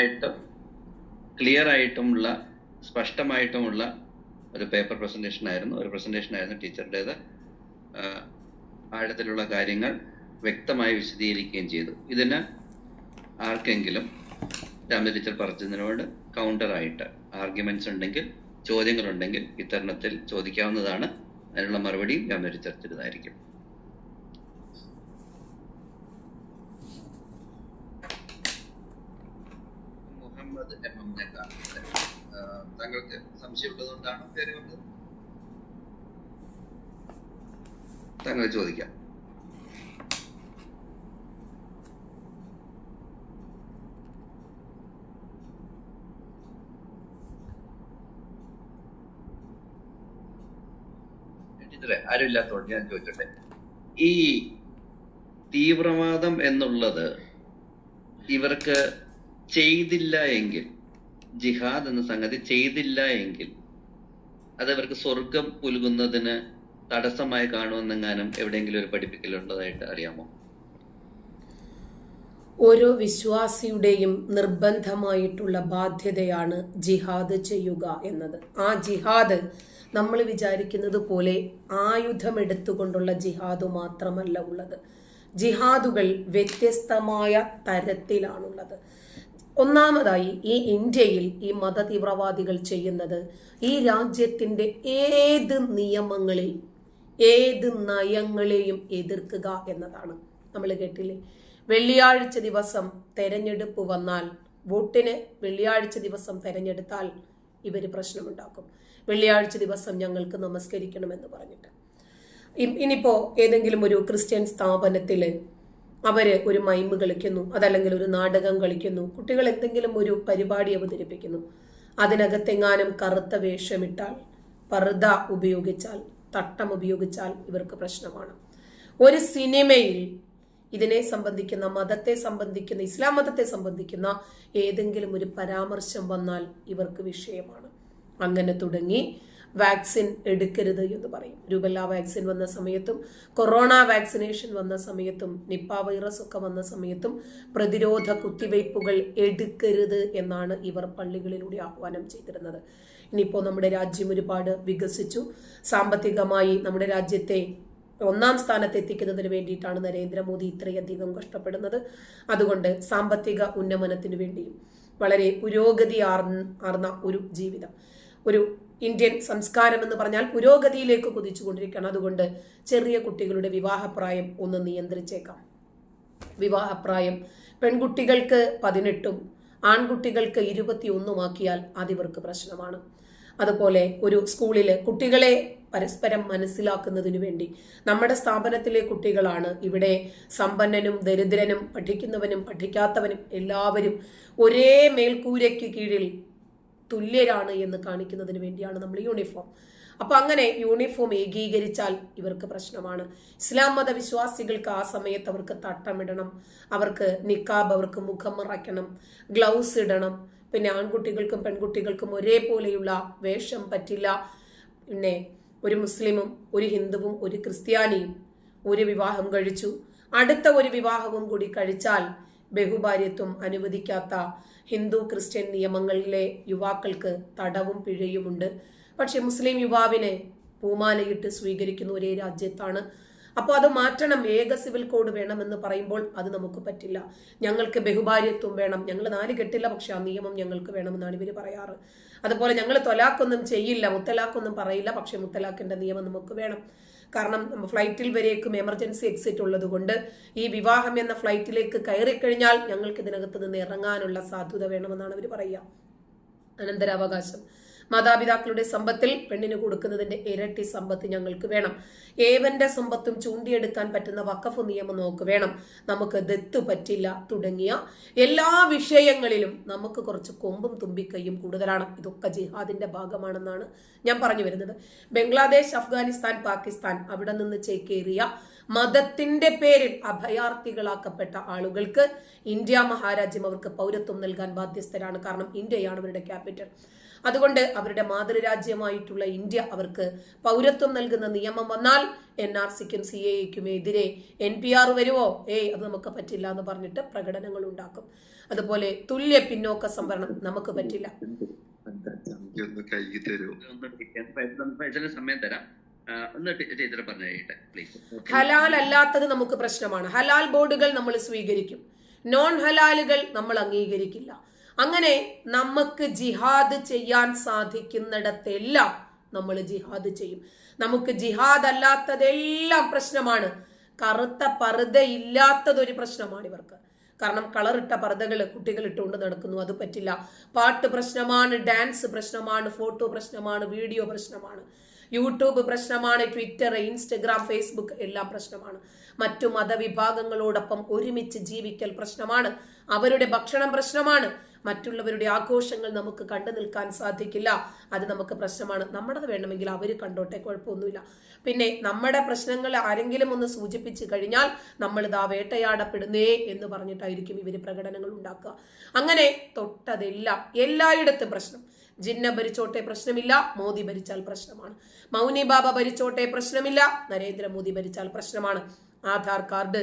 ആയിട്ടും ക്ലിയർ ആയിട്ടുമുള്ള സ്പഷ്ടമായിട്ടുമുള്ള ഒരു paper presentation ആയിരുന്നു. ഒരു പ്രസന്റേഷൻ ആയിരുന്നു ടീച്ചറുടേത് ആഴത്തിലുള്ള കാര്യങ്ങൾ വ്യക്തമായി വിശദീകരിക്കുകയും ചെയ്തു. ഇതിന് ആർക്കെങ്കിലും രാമ ടീച്ചർ പറഞ്ഞതിനോട് കൗണ്ടർ ആയിട്ട് ആർഗ്യുമെന്റ്സ് ഉണ്ടെങ്കിൽ ചോദ്യങ്ങളുണ്ടെങ്കിൽ ഇത്തരണത്തിൽ ചോദിക്കാവുന്നതാണ്. അതിനുള്ള മറുപടിയും രാമ ടീച്ചർ തരുന്നതായിരിക്കും. മുഹമ്മദ് എം എം ആഹ് താങ്കൾക്ക് സംശയമുള്ളതുകൊണ്ടാണ് പേര് കൊണ്ടത്? താങ്കൾ ചോദിക്കാം. ടീച്ചറെ ആരും ഇല്ലാത്തതുകൊണ്ട് ഞാൻ ചോദിച്ചോട്ടെ. ഈ തീവ്രവാദം എന്നുള്ളത് ഇവർക്ക് ചെയ്തില്ല എങ്കിൽ ജിഹാദ് എന്ന സംഗതി ചെയ്തില്ല എങ്കിൽ അത് അവർക്ക് സ്വർഗം പുലുകുന്നതിന് തടസ്സമായി കാണുമെന്നെങ്ങാനും എവിടെയെങ്കിലും ഒരു പഠിപ്പിക്കലുള്ളതായിട്ട് അറിയാമോ? ഓരോ വിശ്വാസിയുടെയും നിർബന്ധമായിട്ടുള്ള ബാധ്യതയാണ് ജിഹാദ് ചെയ്യുക എന്നത്. ആ ജിഹാദ് നമ്മൾ വിചാരിക്കുന്നത് പോലെ ആയുധമെടുത്തുകൊണ്ടുള്ള ജിഹാദ് മാത്രമല്ല ഉള്ളത്. ജിഹാദുകൾ വ്യത്യസ്തമായ തരത്തിലാണുള്ളത്. ഒന്നാമതായി ഈ ഇന്ത്യയിൽ ഈ മത തീവ്രവാദികൾ ചെയ്യുന്നത് ഈ രാജ്യത്തിന്റെ ഏത് നിയമങ്ങളെയും ഏത് നയങ്ങളെയും എതിർക്കുക എന്നതാണ്. നമ്മൾ കേട്ടില്ലേ? വെള്ളിയാഴ്ച ദിവസം തെരഞ്ഞെടുപ്പ് വന്നാൽ വോട്ടിന് വെള്ളിയാഴ്ച ദിവസം തെരഞ്ഞെടുത്താൽ ഇവർ പ്രശ്നമുണ്ടാക്കും. വെള്ളിയാഴ്ച ദിവസം ഞങ്ങൾക്ക് നമസ്കരിക്കണമെന്ന് പറഞ്ഞിട്ട്. ഇനിയിപ്പോ ഏതെങ്കിലും ഒരു ക്രിസ്ത്യൻ സ്ഥാപനത്തിൽ അവർ ഒരു മൈമ് കളിക്കുന്നു അതല്ലെങ്കിൽ ഒരു നാടകം കളിക്കുന്നു കുട്ടികൾ എന്തെങ്കിലും ഒരു പരിപാടി അവതരിപ്പിക്കുന്നു അതിനകത്തെങ്ങാനും കറുത്ത വേഷമിട്ടാൽ പർദ ഉപയോഗിച്ചാൽ തട്ടം ഉപയോഗിച്ചാൽ ഇവർക്ക് പ്രശ്നമാണ്. ഒരു സിനിമയിൽ ഇതിനെ സംബന്ധിക്കുന്ന മതത്തെ സംബന്ധിക്കുന്ന ഇസ്ലാം മതത്തെ സംബന്ധിക്കുന്ന ഏതെങ്കിലും ഒരു പരാമർശം വന്നാൽ ഇവർക്ക് വിഷയമാണ്. അങ്ങനെ തുടങ്ങി വാക്സിൻ എടുക്കരുത് എന്ന് പറയും. രൂപല്ല വാക്സിൻ വന്ന സമയത്തും കൊറോണ വാക്സിനേഷൻ വന്ന സമയത്തും നിപ്പ വൈറസ് ഒക്കെ വന്ന സമയത്തും പ്രതിരോധ കുത്തിവയ്പ്പുകൾ എടുക്കരുത് എന്നാണ് ഇവർ പള്ളികളിലൂടെ ആഹ്വാനം ചെയ്തിരുന്നത്. ഇനിയിപ്പോൾ നമ്മുടെ രാജ്യം ഒരുപാട് വികസിച്ചു. സാമ്പത്തികമായി നമ്മുടെ രാജ്യത്തെ ഒന്നാം സ്ഥാനത്ത് എത്തിക്കുന്നതിന് വേണ്ടിയിട്ടാണ് നരേന്ദ്രമോദി ഇത്രയധികം കഷ്ടപ്പെടുന്നത്. അതുകൊണ്ട് സാമ്പത്തിക ഉന്നമനത്തിന് വേണ്ടിയും വളരെ പുരോഗതി ആർന്ന ആർന്ന ഒരു ജീവിതം ഒരു ഇന്ത്യൻ സംസ്കാരം എന്ന് പറഞ്ഞാൽ പുരോഗതിയിലേക്ക് കുതിച്ചുകൊണ്ടിരിക്കണം അതുകൊണ്ട് ചെറിയ കുട്ടികളുടെ വിവാഹപ്രായം ഒന്ന് നിയന്ത്രിച്ചേക്കാം. വിവാഹപ്രായം പെൺകുട്ടികൾക്ക് പതിനെട്ടും ആൺകുട്ടികൾക്ക് ഇരുപത്തിയൊന്നുമാക്കിയാൽ അതിവർക്ക് പ്രശ്നമാണ്. അതുപോലെ ഒരു സ്കൂളിൽ കുട്ടികളെ പരസ്പരം മനസ്സിലാക്കുന്നതിനു വേണ്ടി നമ്മുടെ സ്ഥാപനത്തിലെ കുട്ടികളാണ് ഇവിടെ സമ്പന്നനും ദരിദ്രനും പഠിക്കുന്നവനും പഠിക്കാത്തവനും എല്ലാവരും ഒരേ മേൽക്കൂരയ്ക്ക് കീഴിൽ തുല്യരാണ് എന്ന് കാണിക്കുന്നതിന് വേണ്ടിയാണ് നമ്മൾ യൂണിഫോം. അപ്പോൾ അങ്ങനെ യൂണിഫോം ഏകീകരിച്ചാൽ ഇവർക്ക് പ്രശ്നമാണ്. ഇസ്ലാം മത വിശ്വാസികൾക്ക് ആ സമയത്ത് അവർക്ക് തട്ടമിടണം. അവർക്ക് നിക്കാബ് അവർക്ക് മുഖം മറയ്ക്കണം ഗ്ലൗസ് ഇടണം. പിന്നെ ആൺകുട്ടികൾക്കും പെൺകുട്ടികൾക്കും ഒരേപോലെയുള്ള വേഷം പറ്റില്ല. പിന്നെ ഒരു മുസ്ലിമും ഒരു ഹിന്ദുവും ഒരു ക്രിസ്ത്യാനിയും ഒരു വിവാഹം കഴിച്ചു. അടുത്ത ഒരു വിവാഹവും കൂടി കഴിച്ചാൽ ബഹുഭാര്യത്വം അനുവദിക്കാത്ത ഹിന്ദു ക്രിസ്ത്യൻ നിയമങ്ങളിലെ യുവാക്കൾക്ക് തടവും പിഴയുമുണ്ട്. പക്ഷെ മുസ്ലിം യുവാവിനെ പൂമാലയിട്ട് സ്വീകരിക്കുന്ന ഒരേ രാജ്യത്താണ്. അപ്പോൾ അത് മാറ്റണം ഏക സിവിൽ കോഡ് വേണമെന്ന് പറയുമ്പോൾ അത് നമുക്ക് പറ്റില്ല. ഞങ്ങൾക്ക് ബഹുഭാര്യത്വം വേണം ഞങ്ങൾ നാല് കെട്ടില്ല പക്ഷെ ആ നിയമം ഞങ്ങൾക്ക് വേണമെന്നാണ് ഇവർ പറയാറ്. അതുപോലെ ഞങ്ങൾ തൊലാക്കൊന്നും ചെയ്യില്ല മുത്തലാക്കൊന്നും പറയില്ല പക്ഷെ മുത്തലാക്കിന്റെ നിയമം നമുക്ക് വേണം. കാരണം ഫ്ലൈറ്റിൽ വരേക്കും എമർജൻസി എക്സിറ്റ് ഉള്ളതുകൊണ്ട് ഈ വിവാഹം എന്ന ഫ്ലൈറ്റിലേക്ക് കയറിക്കഴിഞ്ഞാൽ ഞങ്ങൾക്ക് ഇതിനകത്ത് നിന്ന് ഇറങ്ങാനുള്ള സാധ്യത വേണമെന്നാണ് അവർ പറയുക. അനന്തരാവകാശം. മാതാപിതാക്കളുടെ സമ്പത്തിൽ പെണ്ണിന് കൊടുക്കുന്നതിന്റെ ഇരട്ടി സമ്പത്ത് ഞങ്ങൾക്ക് വേണം. ഏവന്റെ സമ്പത്തും ചൂണ്ടിയെടുക്കാൻ പറ്റുന്ന വക്കഫ് നിയമം നമുക്ക് വേണം. നമുക്ക് ദത്ത് പറ്റില്ല തുടങ്ങിയ എല്ലാ വിഷയങ്ങളിലും നമുക്ക് കുറച്ച് കൊമ്പും തുമ്പിക്കൈയും കൂടുതലാണ്. ഇതൊക്കെ ജിഹാദിന്റെ ഭാഗമാണെന്നാണ് ഞാൻ പറഞ്ഞു വരുന്നത്. ബംഗ്ലാദേശ് അഫ്ഗാനിസ്ഥാൻ പാകിസ്ഥാൻ അവിടെ നിന്ന് ചേക്കേറിയ മതത്തിന്റെ പേരിൽ അഭയാർത്ഥികളാക്കപ്പെട്ട ആളുകൾക്ക് ഇന്ത്യ മഹാരാജ്യം അവർക്ക് പൗരത്വം നൽകാൻ ബാധ്യസ്ഥരാണ് കാരണം ഇന്ത്യയാണ് അവരുടെ ക്യാപിറ്റൽ അതുകൊണ്ട് അവരുടെ മാതൃരാജ്യമായിട്ടുള്ള ഇന്ത്യ അവർക്ക് പൗരത്വം നൽകുന്ന നിയമം വന്നാൽ എൻ ആർ സിക്കും സി എക്കും എതിരെ എൻ പി ആർ വരുമോ ഏയ് അത് നമുക്ക് പറ്റില്ല എന്ന് പറഞ്ഞിട്ട് പ്രകടനങ്ങൾ ഉണ്ടാക്കും അതുപോലെ തുല്യ പിന്നോക്ക സംവരണം നമുക്ക് പറ്റില്ല സമയം തരാം ഹലാൽ അല്ലാത്തത് നമുക്ക് പ്രശ്നമാണ്. ഹലാൽ ബോർഡുകൾ നമ്മൾ സ്വീകരിക്കും. നോൺ ഹലാലുകൾ നമ്മൾ അംഗീകരിക്കില്ല. അങ്ങനെ നമുക്ക് ജിഹാദ് ചെയ്യാൻ സാധിക്കുന്നിടത്തെല്ലാം നമ്മൾ ജിഹാദ് ചെയ്യും. നമുക്ക് ജിഹാദ് അല്ലാത്തതെല്ലാം പ്രശ്നമാണ്. കറുത്ത പർദ്ദ ഇല്ലാത്തതൊരു പ്രശ്നമാണ് ഇവർക്ക്. കാരണം കളറിട്ട പർദ്ദകൾ കുട്ടികൾ ഇട്ടുകൊണ്ട് നടക്കുന്നു അത് പറ്റില്ല. പാട്ട് പ്രശ്നമാണ് ഡാൻസ് പ്രശ്നമാണ് ഫോട്ടോ പ്രശ്നമാണ് വീഡിയോ പ്രശ്നമാണ്. യൂട്യൂബ് പ്രശ്നമാണ് ട്വിറ്റർ ഇൻസ്റ്റഗ്രാം ഫേസ്ബുക്ക് എല്ലാം പ്രശ്നമാണ്. മറ്റു മതവിഭാഗങ്ങളോടൊപ്പം ഒരുമിച്ച് ജീവിക്കൽ പ്രശ്നമാണ്. അവരുടെ ഭക്ഷണം പ്രശ്നമാണ്. മറ്റുള്ളവരുടെ ആഘോഷങ്ങൾ നമുക്ക് കണ്ടു നിൽക്കാൻ സാധിക്കില്ല. അത് നമുക്ക് പ്രശ്നമാണ്. നമ്മുടേത് വേണമെങ്കിൽ അവർ കണ്ടോട്ടെ കുഴപ്പമൊന്നുമില്ല. പിന്നെ നമ്മുടെ പ്രശ്നങ്ങൾ ആരെങ്കിലും ഒന്ന് സൂചിപ്പിച്ചു കഴിഞ്ഞാൽ നമ്മൾ ഇതാ വേട്ടയാടപ്പെടുന്നേ എന്ന് പറഞ്ഞിട്ടായിരിക്കും ഇവർ പ്രകടനങ്ങൾ ഉണ്ടാക്കുക. അങ്ങനെ തൊട്ടതെല്ലാം എല്ലായിടത്തും പ്രശ്നം. ജിന്ന ഭരിച്ചോട്ടെ പ്രശ്നമില്ല മോദി ഭരിച്ചാൽ പ്രശ്നമാണ്. മൗനി ബാബ ഭരിച്ചോട്ടെ പ്രശ്നമില്ല നരേന്ദ്രമോദി ഭരിച്ചാൽ പ്രശ്നമാണ്. ആധാർ കാർഡ്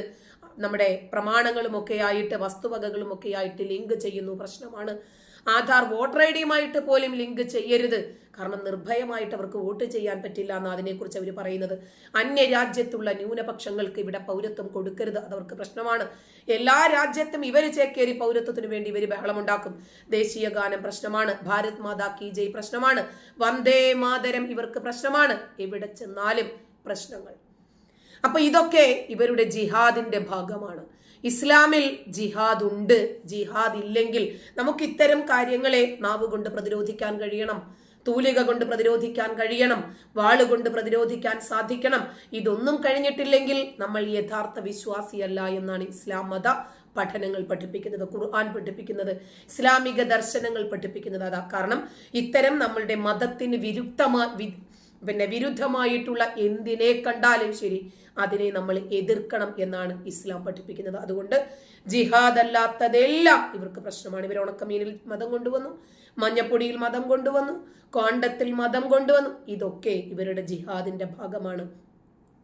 നമ്മുടെ പ്രമാണങ്ങളുമൊക്കെ ആയിട്ട് വസ്തുവകകളുമൊക്കെ ആയിട്ട് ലിങ്ക് ചെയ്യുന്നു. പ്രശ്നമാണ്. ആധാർ വോട്ടർ ഐ ഡിയുമായിട്ട് പോലും ലിങ്ക് ചെയ്യരുത്. കാരണം നിർഭയമായിട്ട് അവർക്ക് വോട്ട് ചെയ്യാൻ പറ്റില്ല എന്ന് അതിനെക്കുറിച്ച് അവർ പറയുന്നത്. അന്യ രാജ്യത്തുള്ള ന്യൂനപക്ഷങ്ങൾക്ക് ഇവിടെ പൗരത്വം കൊടുക്കരുത്. അതവർക്ക് പ്രശ്നമാണ്. എല്ലാ രാജ്യത്തും ഇവർ ചേക്കേറി പൗരത്വത്തിന് വേണ്ടി ഇവർ ബഹളമുണ്ടാക്കും. ദേശീയ ഗാനം പ്രശ്നമാണ്. ഭാരത് മാതാ കി ജയ് പ്രശ്നമാണ്. വന്ദേ മാതരം ഇവർക്ക് പ്രശ്നമാണ്. എവിടെ ചെന്നാലും പ്രശ്നങ്ങൾ. അപ്പൊ ഇതൊക്കെ ഇവരുടെ ജിഹാദിന്റെ ഭാഗമാണ്. ഇസ്ലാമിൽ ജിഹാദ് ഉണ്ട് ജിഹാദ് ഇല്ലെങ്കിൽ നമുക്ക് ഇത്തരം കാര്യങ്ങളെ നാവ് കൊണ്ട് പ്രതിരോധിക്കാൻ കഴിയണം തൂലിക കൊണ്ട് പ്രതിരോധിക്കാൻ കഴിയണം വാളുകൊണ്ട് പ്രതിരോധിക്കാൻ സാധിക്കണം. ഇതൊന്നും കഴിഞ്ഞിട്ടില്ലെങ്കിൽ നമ്മൾ യഥാർത്ഥ വിശ്വാസിയല്ല എന്നാണ് ഇസ്ലാം മത പഠനങ്ങൾ പഠിപ്പിക്കുന്നത് ഖുർആൻ പഠിപ്പിക്കുന്നത് ഇസ്ലാമിക ദർശനങ്ങൾ പഠിപ്പിക്കുന്നത്. അതാ കാരണം ഇത്തരം നമ്മളുടെ മതത്തിന് വിരുദ്ധമാ വി- പിന്നെ വിരുദ്ധമായിട്ടുള്ള എന്തിനെ കണ്ടാലും ശരി അതിനെ നമ്മൾ എതിർക്കണം എന്നാണ് ഇസ്ലാം പഠിപ്പിക്കുന്നത്. അതുകൊണ്ട് ജിഹാദ് അല്ലാത്തതെല്ലാം ഇവർക്ക് പ്രശ്നമാണ്. ഇവർ ഉണക്കമീനിൽ മതം കൊണ്ടുവന്നു മഞ്ഞപ്പൊടിയിൽ മതം കൊണ്ടുവന്നു കോണ്ടത്തിൽ മതം കൊണ്ടുവന്നു. ഇതൊക്കെ ഇവരുടെ ജിഹാദിന്റെ ഭാഗമാണ്.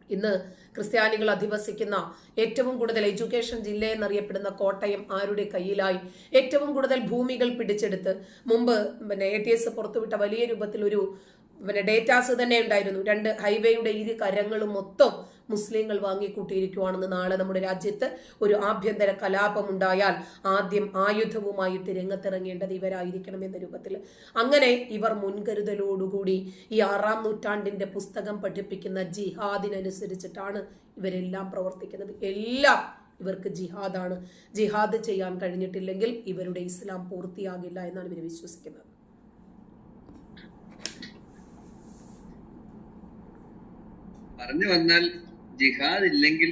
ഇന്ന് ക്രിസ്ത്യാനികൾ അധിവസിക്കുന്ന ഏറ്റവും കൂടുതൽ എഡ്യൂക്കേഷൻ ജില്ല എന്നറിയപ്പെടുന്ന കോട്ടയം ആരുടെ കയ്യിലായി? ഏറ്റവും കൂടുതൽ ഭൂമികൾ പിടിച്ചെടുത്ത് മുമ്പ് പിന്നെ എ ടി എസ് പുറത്തുവിട്ട വലിയ രൂപത്തിൽ ഒരു പിന്നെ ഡേറ്റാസ് തന്നെ ഉണ്ടായിരുന്നു. രണ്ട് ഹൈവേയുടെ ഇരു കരങ്ങളും മൊത്തം മുസ്ലിങ്ങൾ വാങ്ങിക്കൂട്ടിയിരിക്കുവാണെന്ന് നാളെ നമ്മുടെ രാജ്യത്ത് ഒരു ആഭ്യന്തര കലാപം ഉണ്ടായാൽ ആദ്യം ആയുധവുമായിട്ട് രംഗത്തിറങ്ങേണ്ടത് ഇവരായിരിക്കണം എന്ന രൂപത്തിൽ. അങ്ങനെ ഇവർ മുൻകരുതലോടുകൂടി ഈ ആറാം നൂറ്റാണ്ടിന്റെ പുസ്തകം പഠിപ്പിക്കുന്ന ജിഹാദിനനുസരിച്ചിട്ടാണ് ഇവരെല്ലാം പ്രവർത്തിക്കുന്നത്. എല്ലാം ഇവർക്ക് ജിഹാദാണ്. ജിഹാദ് ചെയ്യാൻ കഴിഞ്ഞിട്ടില്ലെങ്കിൽ ഇവരുടെ ഇസ്ലാം പൂർത്തിയാകില്ല എന്നാണ് ഇവർ വിശ്വസിക്കുന്നത്. പറഞ്ഞു വന്നാൽ ജിഹാദ് ഇല്ലെങ്കിൽ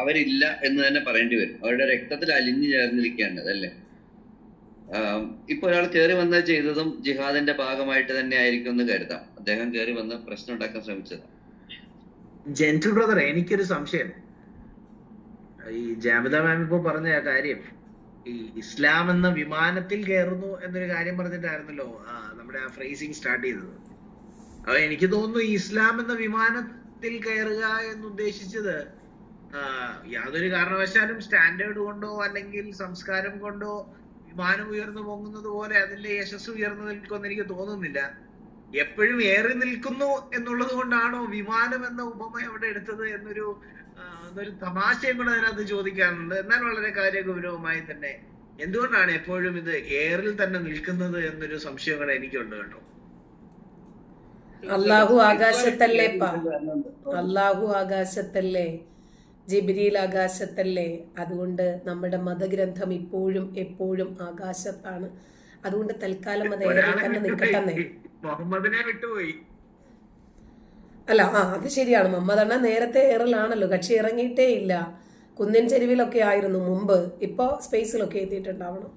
അവരില്ല എന്ന് തന്നെ പറയേണ്ടി വരും. അവരുടെ രക്തത്തിൽ അലിഞ്ഞു ചേർന്നിരിക്കുകയാണ് അതല്ലേ? ഇപ്പൊ ഒരാൾ കയറി വന്ന ചെയ്തതും ജിഹാദിന്റെ ഭാഗമായിട്ട് തന്നെ ആയിരിക്കും എന്ന് കരുതാം. അദ്ദേഹം കയറി വന്ന് പ്രശ്നം ഉണ്ടാക്കാൻ ശ്രമിച്ചത്. ജെന്റിൽ ബ്രദർ എനിക്കൊരു സംശയം. ഈ ജാമിത മാം ഇപ്പൊ പറഞ്ഞ ആ കാര്യം ഈ ഇസ്ലാം എന്ന വിമാനത്തിൽ കയറുന്നു എന്നൊരു കാര്യം പറഞ്ഞിട്ടായിരുന്നല്ലോ നമ്മുടെ ആ ഫ്രേസിങ് സ്റ്റാർട്ട് ചെയ്തത്. അപ്പൊ എനിക്ക് തോന്നുന്നു ഇസ്ലാം എന്ന വിമാനത്തിൽ കയറുക എന്ന് ഉദ്ദേശിച്ചത് ആ, യാതൊരു കാരണവശാലും സ്റ്റാൻഡേർഡ് കൊണ്ടോ അല്ലെങ്കിൽ സംസ്കാരം കൊണ്ടോ വിമാനം ഉയർന്നു പൊങ്ങുന്നത് പോലെ അതിന്റെ യശസ് ഉയർന്നു നിൽക്കുമെന്ന് എനിക്ക് തോന്നുന്നില്ല. എപ്പോഴും ഏറി നിൽക്കുന്നു എന്നുള്ളത് കൊണ്ടാണോ വിമാനം എന്ന ഉപമ അവിടെ എടുത്തത് എന്നൊരു എന്നൊരു തമാശയും കൂടെ അതിനകത്ത് ചോദിക്കാനുണ്ട്. എന്നാൽ വളരെ കാര്യഗൗരവമായി തന്നെ. എന്തുകൊണ്ടാണ് എപ്പോഴും ഇത് ഏറിൽ തന്നെ നിൽക്കുന്നത് എന്നൊരു സംശയം കൂടെ എനിക്കുണ്ട് കേട്ടോ. അള്ളാഹു ആകാശത്തല്ലേ പാ അള്ളാഹു ആകാശത്തല്ലേ. ജിബിരിയിൽ ആകാശത്തല്ലേ. അതുകൊണ്ട് നമ്മുടെ മതഗ്രന്ഥം ഇപ്പോഴും എപ്പോഴും ആകാശത്താണ് അതുകൊണ്ട് തൽക്കാലം അത് ഒരാളെ തന്നെ നിൽക്കട്ടെന്നേ. മുഹമ്മദിനെ വിട്ടുപോയി. അല്ല ആ അത് ശരിയാണ്. മുഹമ്മദ് അണ്ണ നേരത്തെ ഏറലാണല്ലോ. കക്ഷി ഇറങ്ങിയിട്ടേ ഇല്ല. കുന്നിൻ ചെരുവിലൊക്കെ ആയിരുന്നു മുമ്പ്. ഇപ്പോ സ്പേസിലൊക്കെ എത്തിയിട്ടുണ്ടാവണം.